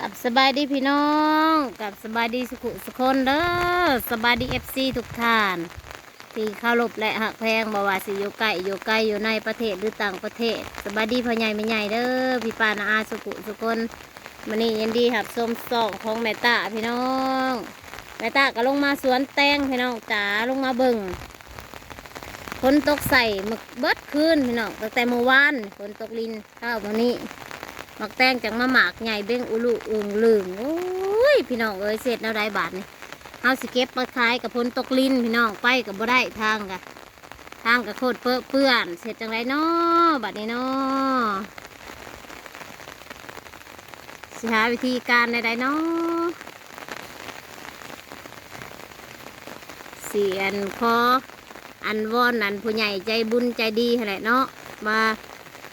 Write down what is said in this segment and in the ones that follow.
กับสบายดีพี่น้องกับสบายดีสุขุสุคนเด้อสบายดีเอฟซีทุกท่าน ที่เคารพและหักแพงบ่ว่าสิอยู่ไกลอยู่ไกลอยู่ในประเทศหรือต่างประเทศ สบายดีพ่อใหญ่ไม่ใหญ่เด้อพี่ปานาอาสุขุสุคนมันนี่ยินดีครับส้มสองของแม่ตาพี่น้องแม่ตาก็ลงมาสวนแตงพี่น้องจ๋าลงมาเบิ่งฝนตกใส่หมึกเบิดคืนพี่น้องตั้งแต่เมื่อวานฝนตกลินข้าววันนี้ หมักแตงจังมาหมากใหญ่เบ้งอุลุอึงลืงโอ้ยพี่น้องเอ้ยเสร็จแล้วได้บาทนี่เฮาสิเก็บมาขายกับพนตกลินพี่น้องไปกับบ่ได้ทางกะทางกับโคตรเปื้อเปื้อนเสร็จจังไรเนาะบัดนี้เนาะสิหาวิธีการใดๆเนาะเสียนคออันวอนอันผู้ใหญ่ใจบุญใจดีแหละเนาะมา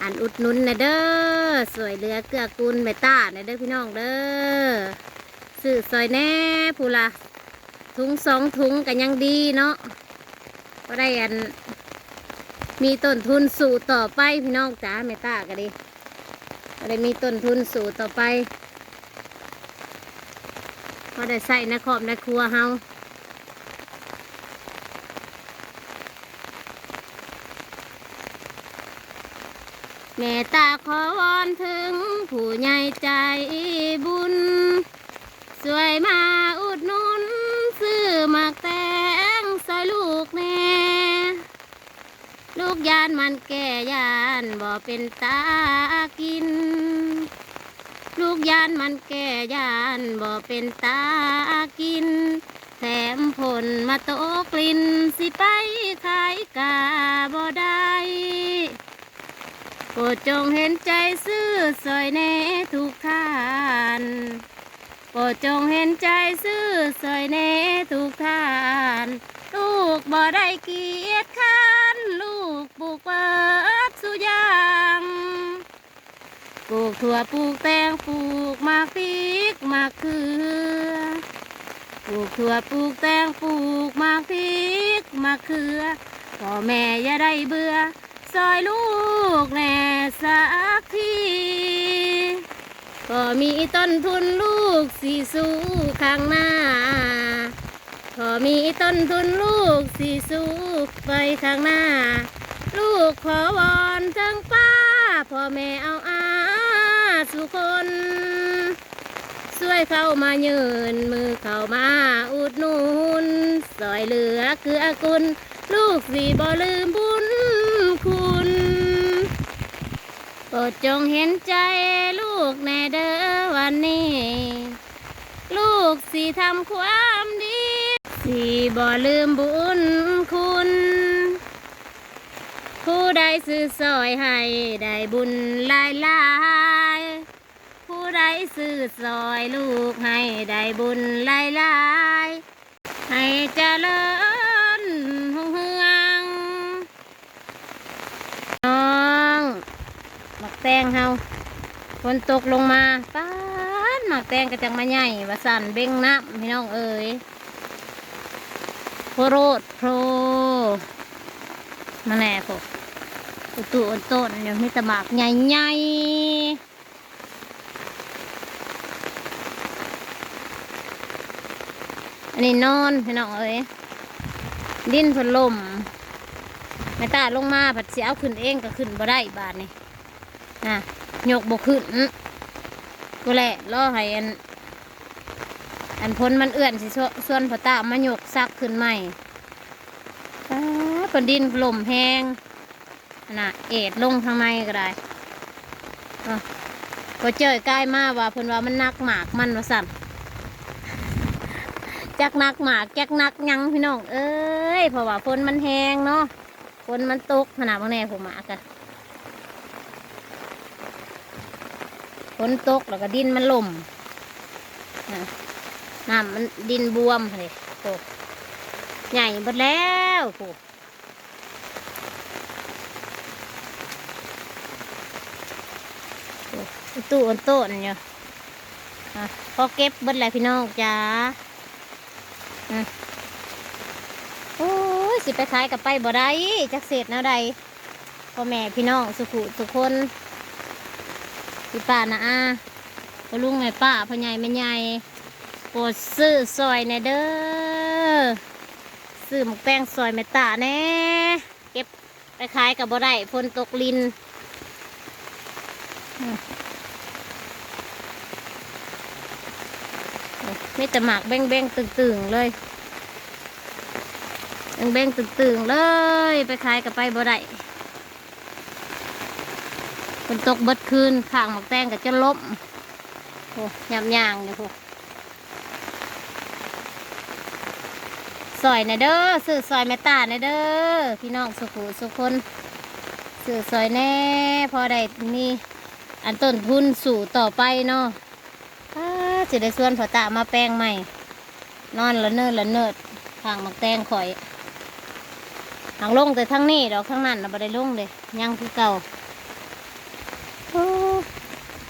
อันอุดนุนนะเด้อสวยเรือเกือกูลเมตตานะเด้อพี่น้องเด้อซื้อซอยแน่ผู้ละถุงสองถุงกันยังดีเนาะก็ได้อัน มีต้นทุนสู่ต่อไปพี่น้องจ๋าเมตตาก็ดีก็ได้มีต้นทุนสู่ต่อไปก็ได้ใส่ในครอบในครัวเฮา แม่ตาขอวอนถึงผู้ใหญ่ใจบุญ สวยมาอุดหนุนซื้อมากแตงซอยลูกแน่ลูกยานมันแก่ยานบ่เป็นตากิน ลูกยานมันแก่ยานบ่เป็นตากิน แถมผลมาโตกลิ่นสิไปขายกาบ่ได้ โปรดจงเห็นใจซื้อสอยแน่ทุกท่าน โปรดจงเห็นใจซื้อสอยแน่ทุกท่าน ลูกบ่ได้เกียจค้านลูกปลูกเปิดสุยางปลูกถั่วปลูกแตงปลูกมากพริกมากเขือ ปลูกถั่วปลูกแตงปลูกมากพริกมากเขือพ่อแม่อย่าได้เบื่อ ซอยลูกแน่สักทีก็มีต้นทุนลูกสีสู้ข้างหน้าก็มีต้นทุนลูกสีสู้ไปข้างหน้า ลูกขอวอนทั้งป้าพ่อแม่เอาอาสุคนช่วยเข้ามายืนมือเข้ามาอุดหนุนสอยเหลือคืออากุล ลูกสีบ่ลืมบุ โปรดจงเห็นใจลูกแน่เด้อวันนี้ ลูกสีทำความดี สีบ่ลืมบุญคุณ ผู้ใดซื้อซอยให้ได้บุญหลายหลายผู้ใดซื้อซอยลูกให้ได้บุญหลายหลายให้เจริญหุ่งเฮือง น้องหมัก แตงเฮาฝนตกลงมาป้านหมักแตงกระจังมาใหญ่ว่าสั่นเบ่งน้ำพี่น้องเอ๋ยโพโรดโพรมาแน่พวกอุตุอุต้นเดี๋ยวมีตะหมากใหญ่ๆอันนี้นอนพี่น้องเอ๋ยดินเพนลมแม่ตาลงมาผัดเสียเอาขึ้นเองก็ขึ้นบ่ได้บาทนี่ นะยกบ่ขึ้นก็แหละรอให้อัน อันพ้นมันเอื้อนสิส่วส่วนพอตามายกซักขึ้นใหม่อ้าเพิ่นดินลมแห้งน่ะ เอ็ดลงทางในก็ได้อะพอเจอใกล้มากว่าเพิ่นว่ามันนักหมากมันว่าสั่นจักนักหมากจักนักยังพี่น้อง เอ้ยเพราะว่าฝนมันแห้งเนาะฝนมันตกขนาดบางแน่ผมหมากะ นตกแล้วก็ดินมันล่มน้ำมันดินบวมเลยโอ้ใหญ่หมดแล้วโอ้ตู้อันโต้นอยู่อะพอเก็บเบิดแล้วพี่น้องจ้าอืมโอ้ยสิไปขายกับไปบ่ได้จักเศษแนวใดพ่อแม่พี่น้องสุขุสุคน พี่ป้านะอาพ่อลุงแม่ป้าพ่อใหญ่แม่ใหญ่โปรดซื้อซอยแหน่เด้อซื้อหมกแป้งซอยแม่ตาแน่เก็บไปขายกับบ่ได้ฝนตกลินอืมมีแต่หมากเบ้งเบ้งตึงๆเลยเบ้งเบ้งตึงๆเลย ไปขายกับไปบ่ได้ นตกเบิดคืนข้างหมกแตงกับจะล้มโอ้ยำยางเลยพวกซอยนะเด้อซื้อซอยแม่ตานะเด้อพี่น้องสุขุสุคนซื้อซอยแน่พอได้นี่อันต้นทุนสู่ต่อไปเนาะจะได้ส่วนพอตามาแปลงใหม่ นอนละเนิดละเนิดทางมักแตงข่อยทางลงแต่ทั้งนี้ดอกข้างนั้นเราไม่ได้ลงเลยยังคือเก่า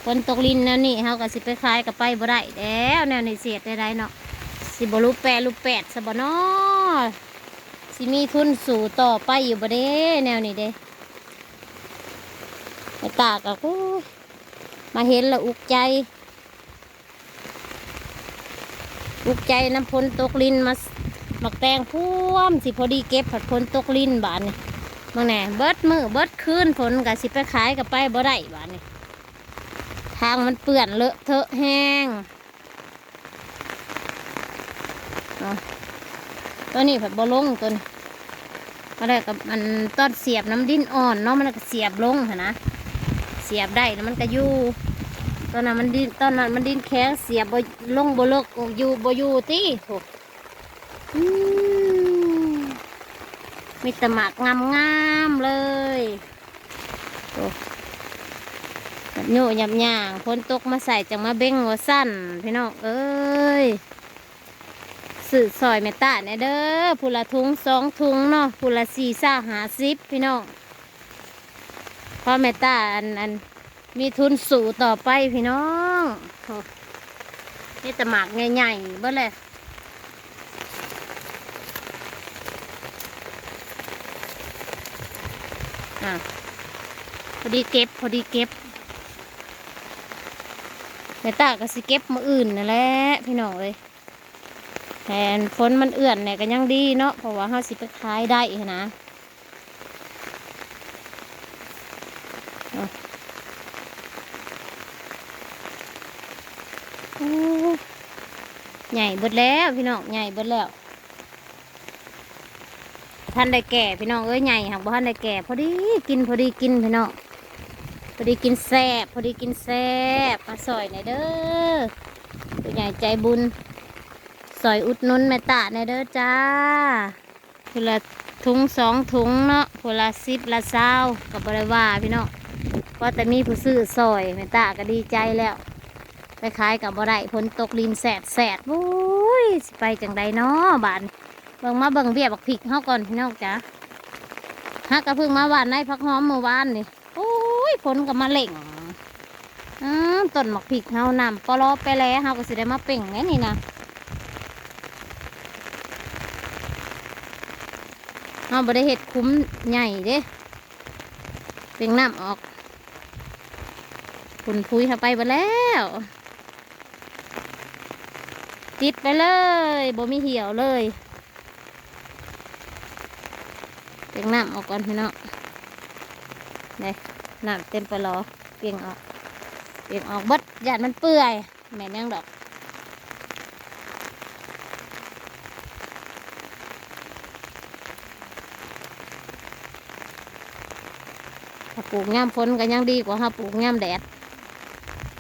ฝนตกลินแนวนี้เฮาก็สิไปขายกับไปบ่ได้แล้วแนวในเสียดได้เนาะสิบรูปแปรรูปแปดซะบ่เนาะสิมีทุนสู่ต่อไปอยู่บ่เด้ แนวนี้เด้ไอตาก็กูมาเห็นล้วอุกใจ อุกใจน้ำพนตกลินมาหมักแตงพ่วมสิพอดีเก็บผัดพนตกลินบาดนี่บางแหน่เบิดมือเบิดคืนฝนก็สิไปขายกับไปบ่ได้บาดนี่ ทางมันเปื่อนเลอะเทอะแห้งเอาตัวนี้ผัดบอลงตัวนี้ก็ได้กับมันต้นเสียบน้ำดินอ่อนเนาะมันก็เสียบลงนนะเสียบได้แล้วมันก็อยู่ตอนนั้นมันดินตอนนั้นมันดินแข็งเสียบบลงบเลิกอยู่บอยู่ตีโถอืมมีแตะหมากงามๆเลยโถ โยยำย่างพ้นตกมาใส่จังมาเบ้งหัวสั้นพี่น้องเอ้ยสื่อซอยเมตาเนี่ยเด้อพูละทุงสองทุงเนาะพูละสี่ซ่าหาซิปพี่น้องเพราะเมตาอันอันมีทุนสู่ต่อไปพี่น้องโอ้นี่แต่หมากใหญ่ๆเบ้อเลยอะพอดีเก็บ พอดีเก็บ แม่ตาก็สิเก็บมาอื่นนั่นแหละพี่น้องเอ้ยแทนฝนมันเอื่อนเนี่ยก็ยังดีเนาะเพราะว่าเฮาสิไปขายได้หั้นะโอ้ใหญ่เบิดแล้วพี่น้องใหญ่เบิดแล้ว ท่านได้แก่พี่น้องเอ้ยใหญ่หากบ่ท่านได้แก่พอดีกินพอดีกินพี่น้อง อดีกินแซบพอดีกินแซ่บมาซอยหน่อยเด้อผู้ใหญ่ใจบุญซอยอุดนุนแม่ตาหน่อยเด้อจ้าพละถุงสองถุงเนาะพละสิบละเศร้ากับบริวาพี่เนาะว่าแต่มีผู้ซื้อซอยแม่ตาก็ดีใจแล้วไปขายกับบ่ได้ผลตกลินแสดแสดโอ้ยไปจังใดเนาะบานเบิ่งมาเบิ่งเบียบักผิกเฮาก่อนพี่น้องจ้าฮักกระพึ่งมาหวานในพักหอมเมื่อวานนี่ ยฝนก็มาเล่งอืมต้นหมักผิกเฮานำปลอไปแล้วเฮาก็สิได้มาเป่งไงนี่นะเฮาบ่ได้เห็ดคุ้มใหญ่เด้เป่งน้ำออกคุณพุยเข้าไปบ่แล้ว ติดไปเลยบ่มีเหี่ยวเลยเป่งน้ำออกก่อนพี่น้องนี่ น้ำเต็มไปรอเปลี่ยงออกเปลี่ยงออกบดหยาดมันเปื่อยแม่นยังดอกถ้าปลูกย่ามพ้นก็ยังดีกว่าถ้าปลูกย่ามแดด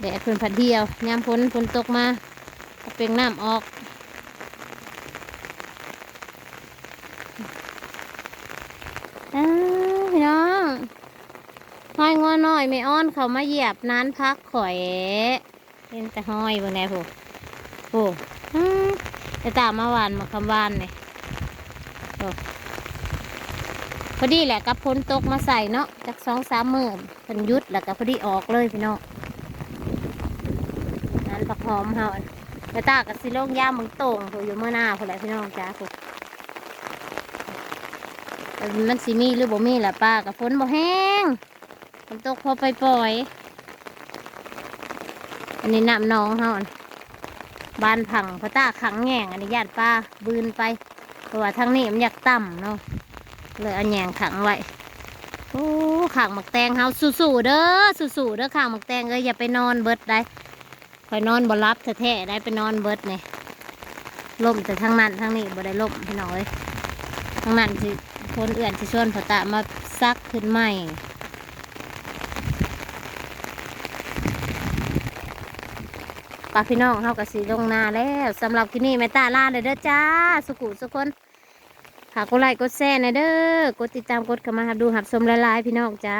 แดดเพิ่นผัดเดียวย่ามพ้นฝนตกมาก็เปลี่ยงน้ำออก อ้าวพี่น้อง ห้อยงอ น้อยไม่อ้อนเขามาเหยียบนานพักข่อยเห็นแต่ห้อยบนไหนผูโอ้อื้อแต่ตามมาหวานมาคำวานเนี่ยพอดีแหละกับพ้นตกมาใส่เนาะจากสองสามหมื่นเป็นยุดแล้วก็พอดีออกเลยพี่น้องนั้นผักหอมเฮาแต่ตากับสิโลงย่ามึงโต่งผูอยู่เมื่อหน้าพูแหละพี่น้องจ้าผูมันสิมีหรือบ่มีล่ะป้ากับฝนบ่แห้ง นตกพอไปปล่อย อันนี้น้ำหนองเฮานบ้านผังพระตาขังแง่งอันนี้ญาติป้าบืนไปเพราะว่าทางนี้มันอยากต่ำเนาะเลยเอาแง่งขังไว้โอ้ขังหมักแตงเฮาสู้ๆเด้อสู้ๆเด้อขังหมักแตงเอ้ยอย่าไปนอนเบิดได้คอยนอนบ่รับแท้ๆได้ไปนอนเบิดเนี่ยล่มแต่ทางนั้นทางนี้บ่ได้ล่มพี่น้องเอ้ยทางนั้นสิคนเอื่อนสิชวนพระตามาซักขึ้นใหม่ ปาพี่น้องเฮากับสีลงนาแล้วสำหรับที่นี่แม่ตาลาเลยเด้อจ้า สุกุสุคนฝากกดไลค์กดแชร์หน่อยเด้อกดติดตามกดเข้ามาหับดูหับชมหลายพี่น้องจ้า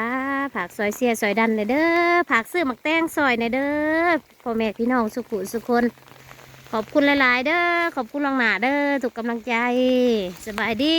ฝากซอยเสียซอยดันหน่อยเด้อฝากซื้อหมักแตงซอยน่อยเด้อพ่อแม่พี่น้องสุกุสุคน ขอบคุณหลาย ๆ เด้อขอบคุณลวงหนาเด้อถูกกำลังใจ สบายดี